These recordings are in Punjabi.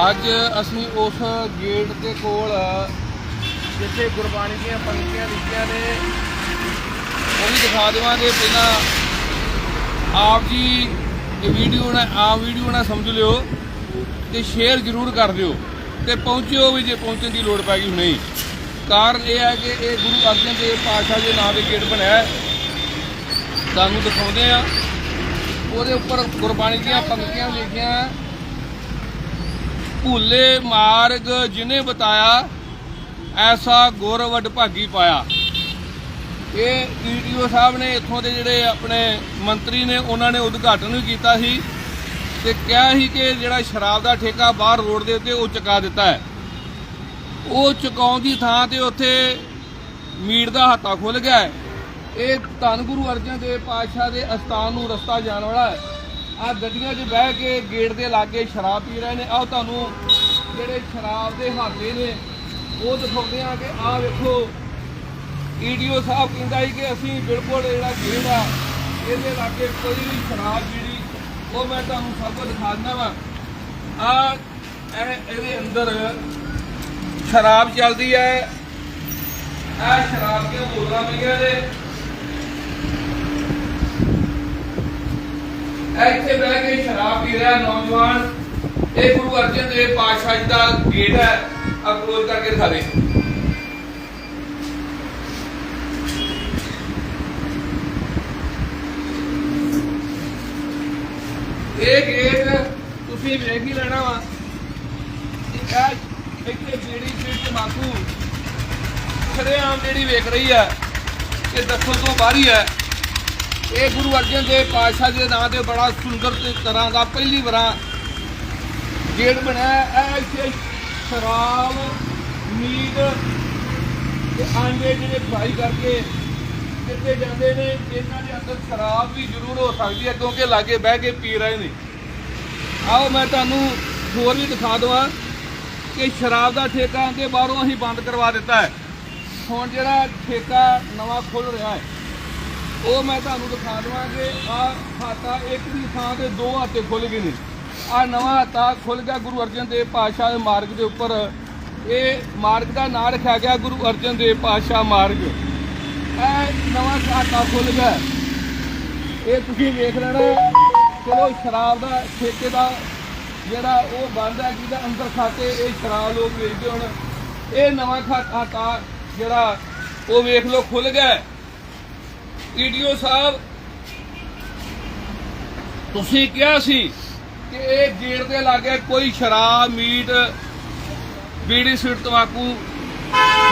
ਅੱਜ ਅਸੀਂ ਉਸ ਗੇਟ ਦੇ ਕੋਲ, ਜਿੱਥੇ ਗੁਰਬਾਣੀ ਦੀਆਂ ਪੰਕਤੀਆਂ ਲਿਖੀਆਂ ਨੇ, ਉਹ ਵੀ ਦਿਖਾ ਦੇਵਾਂਗੇ। ਪਹਿਲਾਂ ਆਪ ਜੀ ਇਹ ਵੀਡੀਓ ਨਾ ਆਪ ਵੀਡੀਓ ਨਾ ਸਮਝ ਲਿਓ ਤੇ ਸ਼ੇਅਰ ਜ਼ਰੂਰ ਕਰ ਦਿਓ ਤੇ ਪਹੁੰਚਿਓ ਵੀ ਜੇ ਪਹੁੰਚਣ ਦੀ ਲੋੜ ਪੈ ਗਈ ਨਹੀਂ ਕਾਰਨ ਇਹ ਹੈ ਕਿ ਇਹ ਗੁਰੂ ਅਰਜਨ ਦੇਵ ਪਾਤਸ਼ਾਹ ਦੇ ਨਾਂ ਦੇ ਗੇਟ ਬਣਿਆ ਹੈ। ਤੁਹਾਨੂੰ ਦਿਖਾਉਂਦੇ ਆ ਉਹਦੇ ਉੱਪਰ ਗੁਰਬਾਣੀ ਦੀਆਂ ਪੰਕਤੀਆਂ ਲਿਖੀਆਂ ਭੁੱਲੇ ਮਾਰਗ ਜਿਨੇ ਬਤਾਇਆ, ਐਸਾ ਗੁਰ ਭਾਗੀ ਪਾਇਆ। ਇਹ ਈਡੀਓ ਸਾਹਿਬ ਨੇ ਇੱਥੋਂ ਦੇ ਜਿਹੜੇ ਆਪਣੇ ਮੰਤਰੀ ਨੇ, ਉਹਨਾਂ ਨੇ ਉਦਘਾਟਨ ਵੀ ਕੀਤਾ ਸੀ ਤੇ ਕਿਹਾ ਸੀ ਕਿ ਜਿਹੜਾ ਸ਼ਰਾਬ ਦਾ ਠੇਕਾ ਬਾਹਰ ਰੋਡ ਦੇ ਉੱਤੇ, ਉਹ ਚੁਕਾ ਦਿੱਤਾ ਹੈ। ਉਹ ਚੁਕਾਉਣ ਦੀ ਥਾਂ ਤੇ ਉੱਥੇ ਮੀਟ ਦਾ ਹਾਤਾ ਖੁੱਲ ਗਿਆ ਹੈ। ਇਹ ਧੰਨ ਗੁਰੂ ਅਰਜਨ ਦੇਵ ਪਾਤਸ਼ਾਹ ਦੇ ਅਸਥਾਨ ਨੂੰ ਰਸਤਾ ਜਾਣ ਵਾਲਾ ਹੈ। ਆ ਗੱਡੀਆਂ 'ਚ ਬਹਿ ਕੇ ਗੇਟ ਦੇ ਲਾਗੇ ਸ਼ਰਾਬ ਪੀ ਰਹੇ ਨੇ। ਆਹ ਤੁਹਾਨੂੰ ਜਿਹੜੇ ਸ਼ਰਾਬ ਦੇ ਹਾਤੇ ਨੇ, ਉਹ ਦਿਖਾਉਂਦੇ ਆ ਕਿ ਆਹ ਵੇਖੋ। ਈਡੀਓ ਸਾਹਿਬ ਕਹਿੰਦਾ ਸੀ ਕਿ ਅਸੀਂ ਬਿਲਕੁਲ ਜਿਹੜਾ ਗੇਟ ਆ, ਇਹਦੇ ਲਾਗੇ ਕੋਈ ਵੀ ਸ਼ਰਾਬ ਜਿਹੜੀ, ਉਹ ਮੈਂ ਤੁਹਾਨੂੰ ਸਭ ਕੁਝ ਦਿਖਾ ਦਿੰਦਾ ਵਾ। ਆ ਇਹਦੇ ਅੰਦਰ ਸ਼ਰਾਬ ਚੱਲਦੀ ਹੈ। ਇਹ ਸ਼ਰਾਬ ਦੀਆਂ ਬੋਤਲਾਂ ਪਈਆਂ ਨੇ। ਇੱਥੇ ਬਹਿ ਕੇ ਸ਼ਰਾਬ ਪੀ ਰਿਹਾ ਨੌਜਵਾਨ। ਇਹ ਗੁਰੂ ਅਰਜਨ ਦੇਵ ਪਾਤਸ਼ਾਹ ਜੀ ਦਾ ਗੇਟ ਹੈ। ਆ ਕਲੋਜ਼ ਕਰਕੇ ਦਿਖਾ ਦੇ। ਇਹ ਗੇਟ ਤੁਸੀਂ ਵੇਖ ਹੀ ਲੈਣਾ ਵਾ। ਇਹ ਇੱਥੇ ਜਿਹੜੀ ਸੀਟ ਮਾਕੂ ਆਮ ਜਿਹੜੀ ਵੇਖ ਰਹੀ ਹੈ, ਇਹ ਦੱਸੋ ਤੋਂ ਬਾਹਰੀ ਹੈ। ਇਹ ਗੁਰੂ ਅਰਜਨ ਦੇਵ ਪਾਤਸ਼ਾਹ ਜੀ ਦੇ ਨਾਂ ਤੇ ਬੜਾ ਸੁੰਦਰ ਤਰ੍ਹਾਂ ਦਾ ਪਹਿਲੀ ਵਾਰਾਂ ਗੇਟ ਬਣਿਆ ਇਹ ਇੱਥੇ ਸ਼ਰਾਬ, ਮੀਟ ਤੇ ਆਂਡੇ ਜਿਹੜੇ ਫਰਾਈ ਕਰਕੇ ਦਿੱਤੇ ਜਾਂਦੇ ਨੇ। ਇਹਨਾਂ ਦੇ ਅੰਦਰ ਸ਼ਰਾਬ ਵੀ ਜ਼ਰੂਰ ਹੋ ਸਕਦੀ ਹੈ, ਕਿਉਂਕਿ ਲਾਗੇ ਬਹਿ ਕੇ ਪੀ ਰਹੇ ਨੇ। ਆਓ, ਮੈਂ ਤੁਹਾਨੂੰ ਹੋਰ ਵੀ ਦਿਖਾ ਦਵਾਂ ਕਿ ਸ਼ਰਾਬ ਦਾ ਠੇਕਾ ਦੇ ਬਾਹਰੋਂ ਅਸੀਂ ਬੰਦ ਕਰਵਾ ਦਿੱਤਾ ਹੈ। ਹੁਣ ਜਿਹੜਾ ਠੇਕਾ ਨਵਾਂ ਖੁੱਲ ਰਿਹਾ ਹੈ ਉਹ ਮੈਂ ਤੁਹਾਨੂੰ ਦਿਖਾ ਦਵਾਂ ਕਿ ਆ ਖਾਤਾ ਇੱਕ ਦੀ ਥਾਂ ਤੇ ਦੋ ਹਾਤੇ ਖੁੱਲ ਗਏ ਨੇ। ਆ ਨਵਾਂ ਹਾਤਾ ਖੁੱਲ ਗਿਆ ਗੁਰੂ ਅਰਜਨ ਦੇਵ ਪਾਤਸ਼ਾਹ ਦੇ ਮਾਰਗ ਦੇ ਉੱਪਰ। ਇਹ ਮਾਰਗ ਦਾ ਨਾਮ ਰੱਖਿਆ ਗਿਆ ਗੁਰੂ ਅਰਜਨ ਦੇਵ ਪਾਤਸ਼ਾਹ ਮਾਰਗ। ਇਹ ਨਵਾਂ ਖਾਤਾ ਖੁੱਲ ਗਿਆ। ਇਹ ਤੁਸੀਂ ਵੇਖ ਲੈਣਾ, ਚਲੋ ਸ਼ਰਾਬ ਦਾ ਠੇਕੇ ਦਾ ਜਿਹੜਾ ਉਹ ਬੰਦ ਹੈ, ਜਿਹਦਾ ਅੰਦਰ ਖਾਤੇ ਇਹ ਸ਼ਰਾਬ ਲੋਕ ਵੇਚਦੇ ਹੁਣ। ਇਹ ਨਵਾਂ ਖਾ- ਖਾਤਾ ਜਿਹੜਾ ਉਹ ਵੇਖ ਲਓ ਖੁੱਲ ਗਿਆ। ਈਡੀਓ ਸਾਹਿਬ, ਤੁਸੀਂ ਕਿਹਾ ਸੀ ਕਿ ਇਹ ਗੇਟ ਦੇ ਲਾਗੇ ਕੋਈ ਸ਼ਰਾਬ, ਮੀਟ, ਬੀੜੀ ਸਿਗਰਟ ਤਮਾਕੂ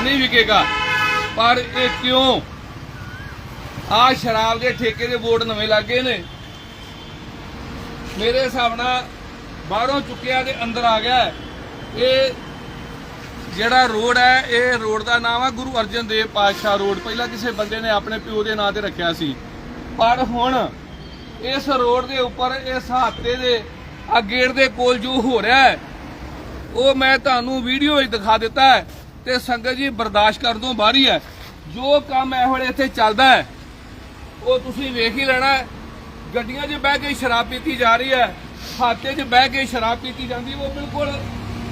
ਨਹੀਂ ਵਿਕੇਗਾ। ਪਰ ਇਹ ਕਿਉਂ? ਆ ਸ਼ਰਾਬ ਦੇ ਠੇਕੇ ਦੇ ਬੋਰਡ ਨਵੇਂ ਲੱਗੇ ਨੇ। ਮੇਰੇ ਹਿਸਾਬ ਨਾਲ ਬਾਹਰੋਂ ਚੁੱਕਿਆ ਦੇ ਅੰਦਰ ਆ ਗਿਆ। ਇਹ ਜਿਹੜਾ ਰੋਡ ਹੈ, ਇਹ ਰੋਡ ਦਾ ਨਾਮ ਹੈ ਗੁਰੂ ਅਰਜਨ ਦੇਵ ਪਾਤਸ਼ਾਹ ਰੋਡ। ਪਹਿਲਾਂ ਕਿਸੇ ਬੰਦੇ ਨੇ ਆਪਣੇ ਪਿਓ ਦੇ ਨਾਂ ਤੇ ਰੱਖਿਆ ਸੀ। ਪਰ ਹੁਣ ਇਸ ਰੋਡ ਦੇ ਉੱਪਰ, ਇਸ ਹਾਤੇ ਦੇ ਆ ਗੇਟ ਦੇ ਕੋਲ ਜੋ ਹੋ ਰਿਹਾ ਹੈ, ਉਹ ਮੈਂ ਤੁਹਾਨੂੰ ਵੀਡੀਓ ਵਿੱਚ ਦਿਖਾ ਦਿੱਤਾ ਹੈ ਤੇ ਸੰਗਤ ਜੀ ਬਰਦਾਸ਼ਤ ਕਰਨ ਤੋਂ ਬਾਹਰੀ ਹੈ ਜੋ ਕੰਮ ਇਹ ਵੇਲੇ ਇੱਥੇ ਚੱਲਦਾ ਹੈ, ਉਹ ਤੁਸੀਂ ਵੇਖ ਹੀ ਲੈਣਾ ਗੱਡੀਆਂ 'ਚ ਬਹਿ ਕੇ ਸ਼ਰਾਬ ਪੀਤੀ ਜਾ ਰਹੀ ਹੈ ਹਾਤੇ 'ਚ ਬਹਿ ਕੇ ਸ਼ਰਾਬ ਪੀਤੀ ਜਾਂਦੀ ਉਹ ਬਿਲਕੁਲ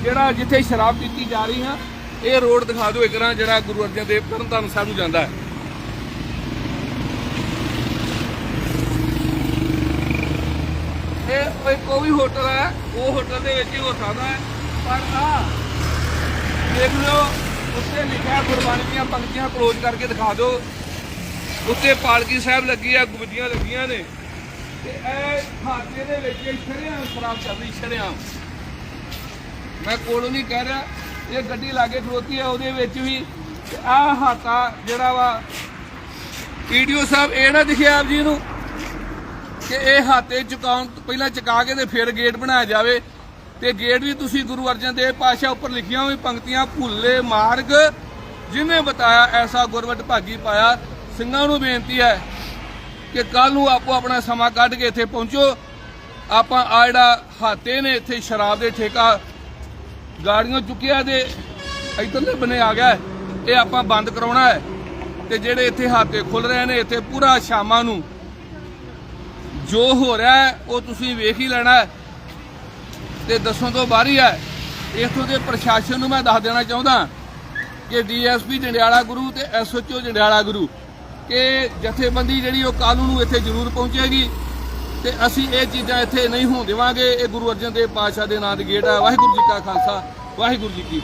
ਜਿਹੜਾ ਜਿੱਥੇ ਸ਼ਰਾਬ ਪੀਤੀ ਜਾ ਰਹੀ ਹੈ ਇਹ ਰੋਡ ਦਿਖਾ ਦਿਓ ਇੱਕ ਜਿਹੜਾ ਗੁਰੂ ਅਰਜਨ ਦੇਵ ਤਰਨਤਾਰਨ ਸਾਹਿਬ ਨੂੰ ਜਾਂਦਾ ਹੈ। ਇਹ ਇੱਕ ਉਹ ਹੋਟਲ ਹੈ, ਉਹ ਹੋਟਲ ਦੇ ਵਿੱਚ ਹੀ ਹੋ ਸਕਦਾ ਹੈ, ਪਰ ਆ ਦੇਖ ਲਓ, ਉੱਤੇ ਲਿਖਿਆ ਗੁਰਬਾਣੀ ਦੀਆਂ ਪੰਕਤੀਆਂ ਕਲੋਜ਼ ਕਰਕੇ ਦਿਖਾ ਦਿਓ। ਉੱਤੇ ਪਾਲਕੀ ਸਾਹਿਬ ਲੱਗੀ ਆ ਗੁਬਦੀਆਂ ਲੱਗੀਆਂ ਨੇ। ਤੇ ਇਹ ਖਾਤੇ ਦੇ ਵਿੱਚ ਇਹ ਸ਼ਰੇਆਮ ਸ਼ਰਾਬ ਚੱਲਦੀ, ਸ਼ਰੇਆਮ। ਮੈਂ ਕੋਲੋਂ ਨਹੀਂ ਕਹਿ ਰਿਹਾ, ਇਹ ਗੱਡੀ ਲਾਗੇ ਖਲੋਤੀ ਹੈ, ਉਹਦੇ ਵਿੱਚ ਵੀ ਆਹ ਹਾਤਾ ਜਿਹੜਾ ਵਾ ਵੀਡੀਓ ਸਾਹਿਬ ਇਹ ਨਾ ਦਿਖਿਆ ਆਪ ਜੀ ਨੂੰ ਕਿ ਇਹ ਹਾਤੇ ਚੁਕਾਉਣ ਪਹਿਲਾਂ ਚੁਕਾ ਕੇ ਤੇ ਫਿਰ ਗੇਟ ਬਣਾਇਆ ਜਾਵੇ। ਤੇ ਗੇਟ ਵੀ ਤੁਸੀਂ ਗੁਰੂ ਅਰਜਨ ਦੇਵ ਪਾਤਸ਼ਾਹ ਉੱਪਰ ਲਿਖੀਆਂ ਹੋਈ ਪੰਕਤੀਆਂ, ਭੁੱਲੇ ਮਾਰਗ ਜਿਨੇ ਬਤਾਇਆ ਐਸਾ ਗੁਰਵਟ ਭਾਗੀ ਪਾਇਆ। ਸਿੰਘਾਂ ਨੂੰ ਬੇਨਤੀ ਹੈ ਕਿ ਕੱਲ ਨੂੰ ਆਪੋ ਆਪਣਾ ਸਮਾਂ ਕੱਢ ਕੇ ਇੱਥੇ ਪਹੁੰਚੋ। ਆਪਾਂ ਆ ਜਿਹੜਾ ਹਾਤੇ ਨੇ ਇੱਥੇ ਸ਼ਰਾਬ ਦੇ ਠੇਕਾ ਗਾੜੀਆਂ ਚੁੱਕਿਆ ਤੇ ਇਧਰਲੇ ਬਨੇ ਆ ਗਿਆ ਇਹ ਆਪਾਂ ਬੰਦ ਕਰਾਉਣਾ ਹੈ ਤੇ ਜਿਹੜੇ ਇੱਥੇ ਹਾਤੇ ਖੁੱਲ ਰਹੇ ਨੇ, ਇੱਥੇ ਪੂਰਾ ਸ਼ਾਮਾਂ ਨੂੰ ਜੋ ਹੋ ਰਿਹਾ ਹੈ, ਉਹ ਤੁਸੀਂ ਵੇਖ ਹੀ ਲੈਣਾ ਹੈ। ਤੇ ਦੱਸਣ ਤੋਂ ਬਾਹਰ ਹੀ ਹੈ, ਇੱਥੋਂ ਦੇ ਪ੍ਰਸ਼ਾਸਨ ਨੂੰ ਮੈਂ ਦੱਸ ਦੇਣਾ ਚਾਹੁੰਦਾ ਕਿ ਡੀਐਸਪੀ ਜੰਡਿਆਲਾ ਗੁਰੂ ਤੇ ਐਸਓਚਓ ਜੰਡਿਆਲਾ ਗੁਰੂ, ਕਿ ਜਥੇਬੰਦੀ ਜਿਹੜੀ ਉਹ ਕੱਲ੍ਹ ਨੂੰ ਇੱਥੇ ਜ਼ਰੂਰ ਪਹੁੰਚੇਗੀ। ਤੇ ਅਸੀਂ ਇਹ ਚੀਜ਼ਾਂ ਇੱਥੇ ਨਹੀਂ ਹੋਣ ਦੇਵਾਂਗੇ। ਇਹ ਗੁਰੂ ਅਰਜਨ ਦੇਵ ਪਾਤਸ਼ਾਹ ਦੇ ਨਾਂ ਦੇ ਗੇਟ ਹੈ ਵਾਹਿਗੁਰੂ ਜੀ ਕਾ ਖਾਲਸਾ, ਵਾਹਿਗੁਰੂ ਜੀ ਕੀ